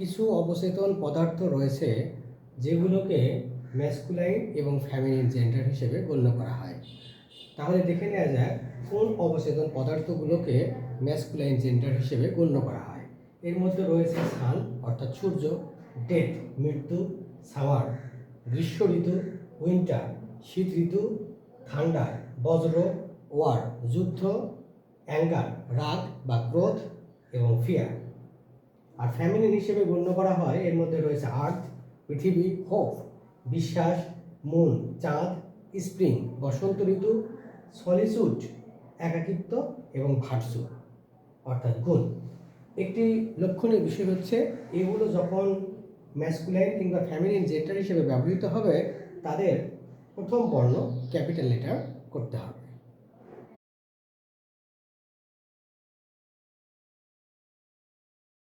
কিছু অবচেতন পদার্থ রয়েছে যেগুলোকে ম্যাসকুলাইন এবং ফ্যামিলিন জেন্ডার হিসেবে গণ্য করা হয়। তাহলে দেখে নেওয়া যাক কোন অবচেতন পদার্থগুলোকে ম্যাসকুলাইন জেন্ডার হিসেবে গণ্য করা হয়। এর মধ্যে রয়েছে সান অর্থাৎ সূর্য ডেথ মৃত্যু সামার গ্রীষ্ম ঋতু উইন্টার শীত ঋতু, ঠান্ডা, বজ্র ওয়ার যুদ্ধ অ্যাঙ্গার রাগ বা ক্রোধ এবং ফিয়ার আর ফ্যামিলিন হিসেবে গণ্য করা হয়, এর মধ্যে রয়েছে আর্থ পৃথিবী হোপ বিশ্বাস মুন চাঁদ স্প্রিং বসন্ত ঋতু সলিসুড একাকিত্ব এবং ভাটসু, অর্থাৎ গুণ। একটি লক্ষণীয় বিষয় হচ্ছে, এগুলো যখন ম্যাসকুলাইন কিংবা ফ্যামিলিন জেন্ডার হিসেবে ব্যবহৃত হবে, তাদের প্রথম বর্ণ ক্যাপিটাল লেটার করতে হবে।